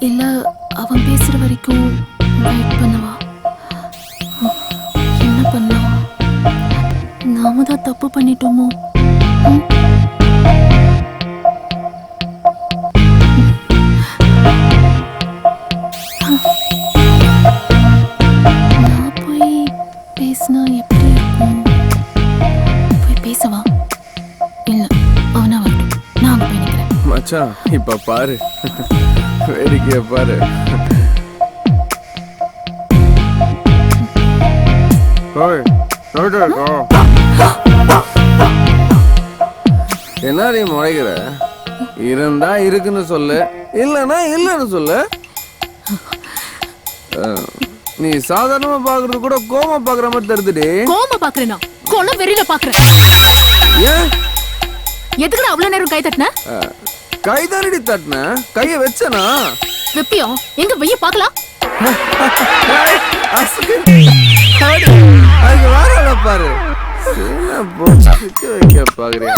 இல்லை அவன் பேசுகிற வரைக்கும் வெயிட் பண்ணுவா? என்ன பண்ணலாம் நாம தான் தப்பு பண்ணிட்டோமோ? நான் போய் பேசினா எப்படி போய் பேசவா? இல்லை அவனா நான் போய் மச்சா இப்போ பாரு. வேடிக்கைய பாரு? என்ன நீ முறைகிற இருந்தா இருக்குன்னு சொல்லு. இல்லைன்னா இல்லைன்னு சொல்லு. நீ சாதாரணமா பாக்குறது கூட கோமா பாக்குற மாதிரி தருதுடி கோம பாக்குறேனா கொலை வெறியில பாக்குறேன் ஏன்? எதுக்குடா அவ்வளவு நேரம் கை தட்டின? அஹ், கைதானடி தட்டின கைய வச்சனா? வெப்பியம் எங்க வெய்ய பாக்கலாம் அதுக்கு வேற பாரு. என்ன போச்சு சிக்க வைக்க பாக்குறியா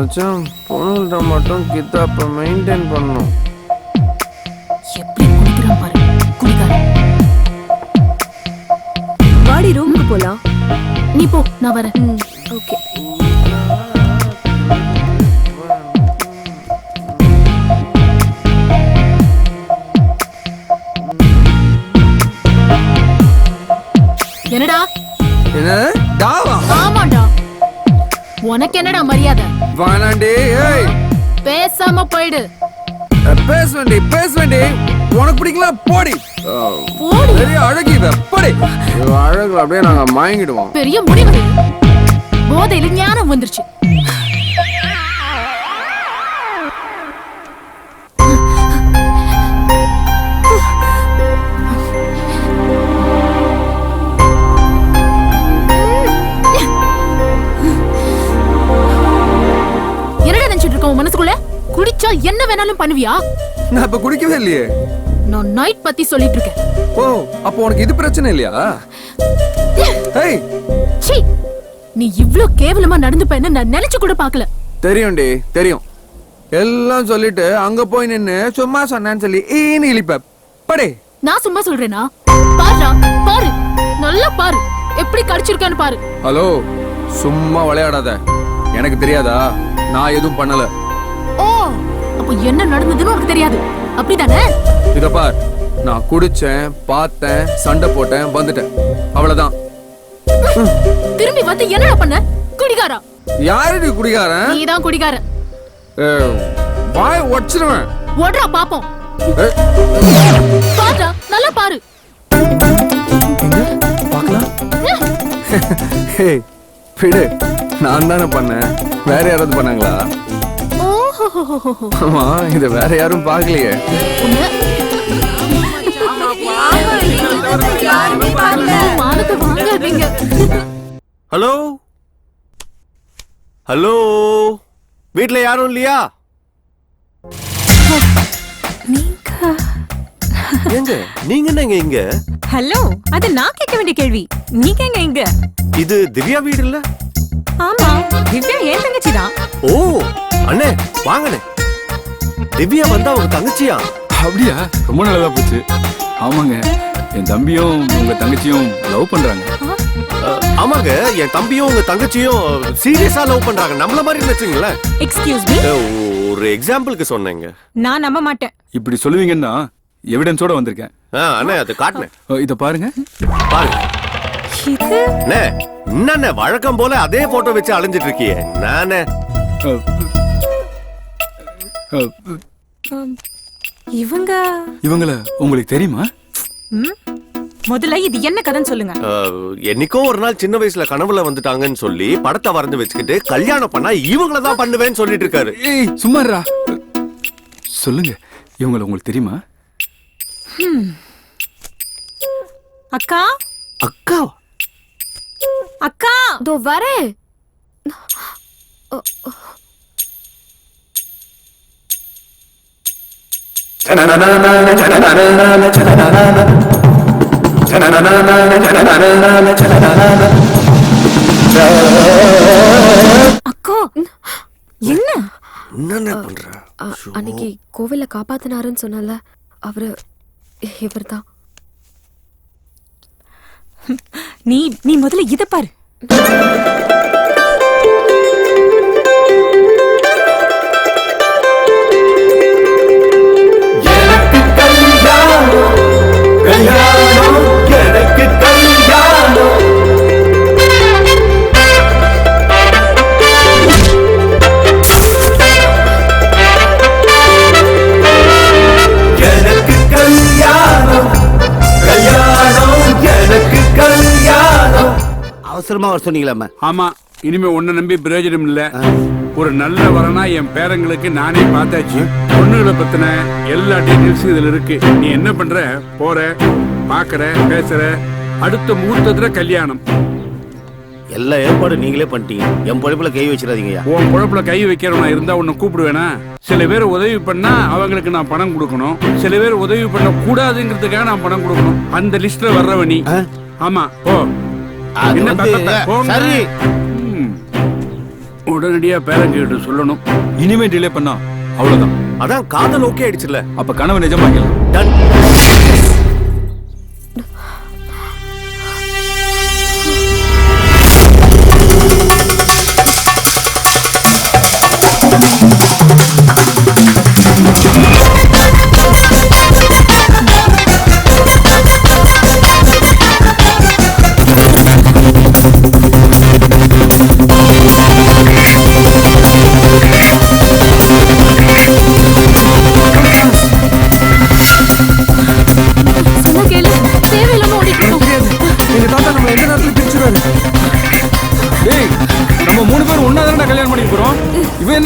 மச்சான் பொண்ணுகிட்ட மட்டும் கித்தாப்ப மெயின்டைன் பண்ணணும். எப்படி குடிக்கிறான் பாரு. குடிக்காரன் வாடி ரூமுக்கு போலாம். நீ போ நான் வரேன். ஓகே. என்னடா? என்ன டாவா ஆமாடா உனக்கு என்னடா மரியாதை? வானாண்டி ஏய். பேசாம போயிடு. பேச வேண்டி பேச வேண்டி. உனக்கு பிடிக்கலாம் போடி. போடி? பெரிய அழகி இவ போடி அழகுல அப்படியே நாங்க மயங்கிடுவோம். பெரிய முடிவு. போதையில ஞானம் வந்துருச்சு. வேணாலும் பண்ணுவியா? நான் இப்ப குடிக்கவே இல்லையே. நான் நைட் பத்தி சொல்லிட்டு இருக்கேன். ஓ அப்போ உனக்கு இது பிரச்சனை இல்லையா? ஏய் சீ நீ இவ்ளோ கேவலமா நடந்துப்பேன்னு நான் நினைச்சு கூட பார்க்கல. தெரியும்டி தெரியும். எல்லாம் சொல்லிட்டு அங்க போய் நின்னு சும்மா சொன்னேன்னு சொல்லி ஈன்னு இழிப்ப படே. நான் சும்மா சொல்றேனா? பாருடா பாரு. நல்லா பாரு. எப்படி கடிச்சிருக்கான்னு பாரு. ஹலோ சும்மா விளையாடாத. எனக்கு தெரியாதா? நான் எதுவும் பண்ணல. ஓ அப்ப என்ன நடந்ததுன்னு உனக்கு தெரியாது. அப்படிதானே? இத பார். நான் குடிச்சேன் பார்த்தேன் சண்டை போட்டேன் வந்துட்டேன். அவ்வளவுதான். திரும்பி வந்து என்னடா பண்ண? குடிகாரா? யாருடி குடிகாரன்? நீதான் குடிகாரன். ஏய், வாய் உடச்சிருவேன். ஓடுறா பாப்போம். பாருடா நல்லா பாரு. பார்க்கலாம். விடு. நான் தானே பண்ணேன். வேற யாராவது பண்ணாங்களா? ஆமா இத வேற யாரும் பார்க்கலையே. ஹலோ? ஹலோ? வீட்ல யாரும் இல்லையா? ஏங்க நீங்க என்னங்க இங்க? ஹலோ அது நான் கேட்க வேண்டிய கேள்வி. நீங்க எங்க இங்க? இது திவ்யா வீடு இல்ல? ஆமா திவ்யா ஏன் தங்கச்சி தான் ஓ அண்ணே வாங்கண்ணே. திவ்யா வந்தா உங்க தங்கச்சியா? அப்படியா? ரொம்ப நல்லதா போச்சு. ஆமாங்க என் தம்பியும் உங்க தங்கச்சியும் லவ் பண்றாங்க. ஆமாங்க என் தம்பியும் உங்க தங்கச்சியும் சீரியஸா லவ் பண்றாங்க. நம்மள மாதிரி வச்சுங்களேன் எக்ஸ்கியூஸ் மீ ஒரு எக்ஸாம்பிளுக்கு சொன்னேங்க. நான் நம்ப மாட்டேன். இப்படி சொல்லுவீங்கன்னா எவிடன்ஸோட வந்திருக்கேன். அண்ணே அது காட்டினேன். ஓ, இத பாருங்க. பாருங்க. என்னண்ணே வழக்கம் போல அதே போட்டோ வச்சு அலைஞ்சிட்டு இருக்கியே நானே இவங்க? இவங்கள உங்களுக்கு தெரியுமா? ம்? முதல்ல இது என்ன கதைன்னு சொல்லுங்க. என்னைக்கோ ஒரு நாள் சின்ன வயசுல கனவுல வந்துட்டாங்கன்னு சொல்லி படத்தை வரைஞ்சு வச்சுக்கிட்டு கல்யாணம் பண்ணா இவங்கள தான் பண்ணுவேன்னு சொல்லிட்டு இருக்காரு. ஏய் சும்மாரா சொல்லுங்க இவங்கள உங்களுக்கு தெரியுமா? அக்கா? அக்கா அக்கா! இதோ வரேன் அக்கா என்ன? என்னென்ன பண்ற? அன்னைக்கு கோவில்ல காப்பாத்தினாருன்னு சொன்னல அவரு இவர்தான். நீ நீ முதல்ல இத பாரு. அவசரமா வர சொன்னீங்களாம்மா. ஆமா இனிமே உன்னை நம்பி பிரயோஜனம் இல்ல. ஒரு நல்ல வரனா என் பேரங்களுக்கு நானே பார்த்தாச்சு. பொண்ணுகளை பத்தின எல்லா டீட்டெயில்ஸும் இதுல இருக்கு. நீ என்ன பண்ற? போற பாக்குற பேசுற. அடுத்த முகூர்த்தத்துல கல்யாணம். எல்லா ஏற்பாடும் நீங்களே பண்ணிட்டீங்க. என் பொழப்புல கை வச்சிடாதீங்கய்யா உன் குழப்புல கை வைக்கிறவனா இருந்தா உன்னை கூப்பிடுவேனா? சில பேர் உதவி பண்ணா அவங்களுக்கு நான் பணம் கொடுக்கணும். சில பேர் உதவி பண்ண கூடாதுங்கிறதுக்காக நான் பணம் கொடுக்கணும். அந்த லிஸ்ட்ல வர்றவ நீ. ஆ? ஆமா போ. அது வந்து. சரி. உடனடியா பேரங்கிட்ட சொல்லணும். இனிமே டிலே பண்ணா அவ்வளவுதான். அதான் காதல் ஓகே ஆயிடுச்சுல அப்ப கனவு நிஜமாக்கலாம் டன்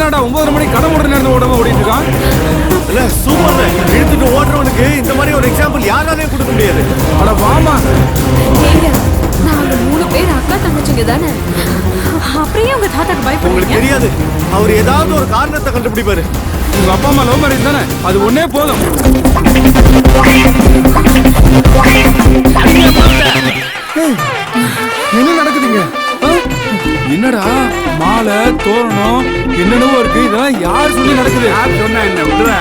என்னடா ஒன்பதரை மணிக்கு கடை மூட நேரத்துல ஓடாம ஓடிட்டு இருக்கான்? இல்ல சூப்பர். இழுத்துட்டு ஓடுறவனுக்கு இந்த மாதிரி ஒரு எக்ஸாம்பிள் யாராலையும் கொடுக்க முடியாது. அட வாமா. மூணு பேர் அக்கா தங்கச்சிங்க தானே. அப்படியே உங்க தாத்தாக்கு உங்களுக்கு தெரியாது. அவர் ஏதாவது ஒரு காரணத்தை கண்டுபிடிப்பாரு. உங்க அப்பா அம்மா லவ் மேரேஜ் தானே? அது ஒன்னே போதும். என்ன நடக்குதுங்க? என்னடா? மாலை தோரணம் என்னென்னவோ இருக்கு. இதெல்லாம் யார் சொல்லி நடக்குது? யார் சொன்னா என்ன? விடுறா.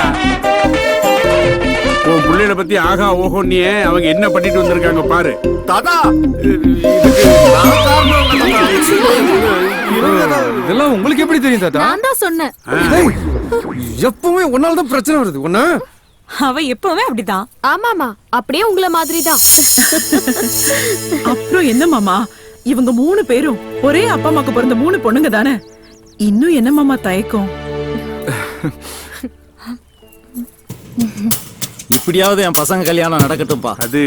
உன் பிள்ளைகளை பத்தி ஆகா ஓஹோ நீ அவங்க என்ன பண்ணிட்டு வந்திருக்காங்க பாரு. தாத்தா! இதுக்கு நான் காரணம் இல்ல தாத்தா. இதெல்லாம் உங்களுக்கு எப்படி தெரியும் தாத்தா? நான் தான் சொன்னேன். எப்பவுமே ஒன்னால தான் பிரச்சனை வருது. ஒண்ணு? அவ எப்பவுமே அப்படிதான். ஆமாமா அப்படியே உங்கள மாதிரி தான் அப்புறம் என்ன மாமா? இவங்க மூணு பேரும் ஒரே அப்பா அம்மாக்கு பிறந்த மூணு பொண்ணுங்க தானே? இன்னும் என்ன மாமா தயக்கம்? இப்படியாவது என் பசங்க கல்யாணம் நடக்கட்டும்பா அது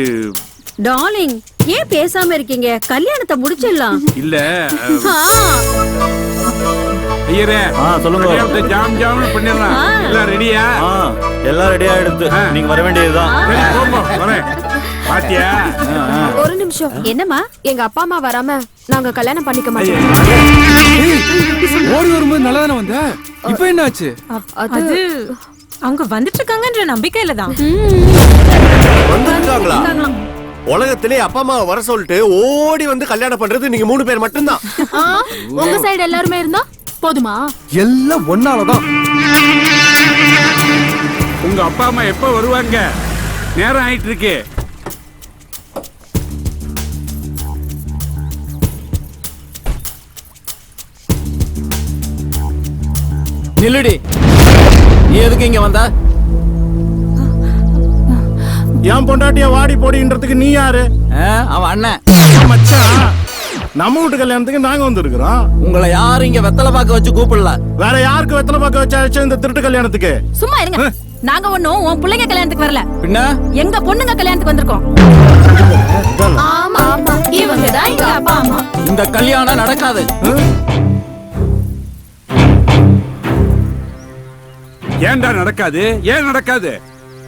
டார்லிங் ஏன் பேசாம இருக்கீங்க? கல்யாணத்தை முடிச்சிடலாம். இல்ல ஐயரே சொல்லுங்க. கல்யாணத்தை ஜாம் ஜாம்னு பண்ணிடலாம். எல்லாம் ரெடியா எல்லாம் ரெடி ஆயிடுத்து ஆ. நீங்க வர வேண்டியதுதான். பாத்தியா? ஒரு நிமிஷம். என்னம்மா? எங்க அப்பா அம்மா வராம நாங்க கல்யாணம் பண்ணிக்க மாட்டோம். ஓடி வரும்போது நல்லா தானே வந்த? இப்ப என்னாச்சு? அது அவங்க வந்துட்டு இருக்காங்கன்ற நம்பிக்கையில தான். உலகத்திலே அப்பா அம்மா வர சொல்லிட்டு ஓடி வந்து கல்யாணம் பண்றது நீங்க மூணு பேர் மட்டும்தான். உங்க சைடு எல்லாருமே இருந்தா போதுமா? எல்லாம் ஒன்னாலதான். உங்க அப்பா அம்மா எப்ப வருவாங்க? நேரம் ஆயிட்டு இருக்கு நில்லுடி. நீ எதுக்கு இங்க வந்த? என் பொண்டாட்டிய வாடி போடின்றதுக்கு நீ யாரு? அவன் அண்ணன். மச்சான் நம்ம வீட்டு கல்யாணத்துக்கு நாங்க வந்திருக்கிறோம். உங்களை யாரும் இங்க வெத்தலை பாக்க வச்சு கூப்பிடல. வேற யாருக்கு வெத்தலை பார்க்க வச்சாச்சு இந்த திருட்டு கல்யாணத்துக்கு? சும்மா இருங்க. நாங்க ஒண்ணும் உன் பிள்ளைங்க கல்யாணத்துக்கு வரல. பின்ன? எங்க பொண்ணுங்க கல்யாணத்துக்கு வந்திருக்கோம். ஆமா ஆமா. இவங்க தான் எங்க அப்பா அம்மா. இந்த கல்யாணம் நடக்காது. ஏன்டா நடக்காது? ஏன் நடக்காது?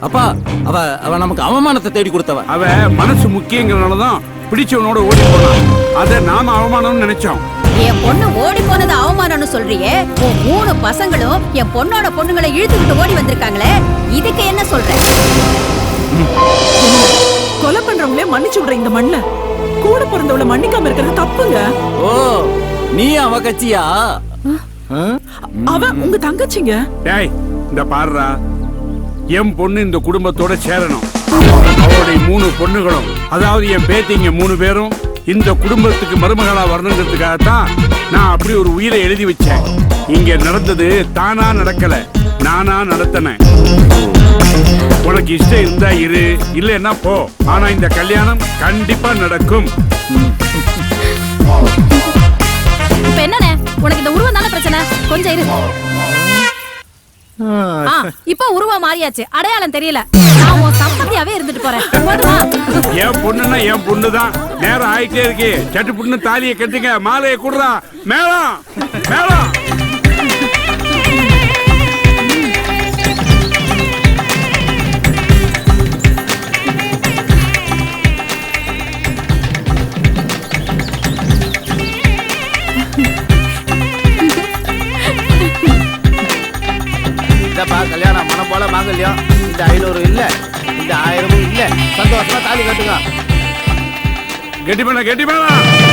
அப்பா அவ அவ நமக்கு அவமானத்தை தேடி கொடுத்தவ. அவ மனசு முக்கியங்கிறனாலதான் பிடிச்சவனோட ஓடி போனான். அதை நாம அவமானம்னு நினைச்சோம். என் பொண்ணு ஓடி போனது அவமானம்னு சொல்றியே? உன் மூணு பசங்களும் என் பொண்ணோட பொண்ணுங்களை இழுத்துக்கிட்டு ஓடி வந்திருக்காங்களே? இதுக்கு என்ன சொல்ற? கொலை பண்றவங்களே மன்னிச்சு விடுற இந்த மண்ணுல. கூட பிறந்தவள மன்னிக்காம இருக்கிறது தப்புங்க. ஓ நீ அவ கட்சியா? அவ உங்க தங்கச்சிங்க. டேய் இந்த பாடுறா என் பொண்ணு இந்த குடும்பத்தோட சேரணும். அவருடைய மூணு பொண்ணுகளும் அதாவது என் பேத்திங்க மூணு பேரும் இந்த குடும்பத்துக்கு மருமகளா வரணுங்கிறதுக்காகத்தான் நான் அப்படி ஒரு உயிரை எழுதி வச்சேன். இங்க நடந்தது தானா நடக்கல நானா நடத்தினேன். உனக்கு இஷ்டம் இருந்தா இரு இல்லைன்னா போ. ஆனா இந்த கல்யாணம் கண்டிப்பா நடக்கும். உனக்கு இந்த உருவம் தானே பிரச்சனை? கொஞ்சம் இரு. இப்ப உருவம் மாறியாச்சு. அடையாளம் தெரியல. நான் உன் சம்பந்தியாவே இருந்துட்டு போறேன். என் பொண்ணுன்னா என் பொண்ணுதான். நேரம் ஆயிட்டே இருக்கு. சட்டு புண்ணு தாலியை கட்டுங்க. மாலையை குடுறா. மேளம். மேளம். இதப்பா கல்யாணம். மனம் போல மாங்கல்யம் இந்த ஐநூறு இல்ல. இந்த ஆயிரமும் இல்ல. சந்தோஷமா தாலி கட்டுங்க. கெட்டி பண்ண கெட்டி பண்ண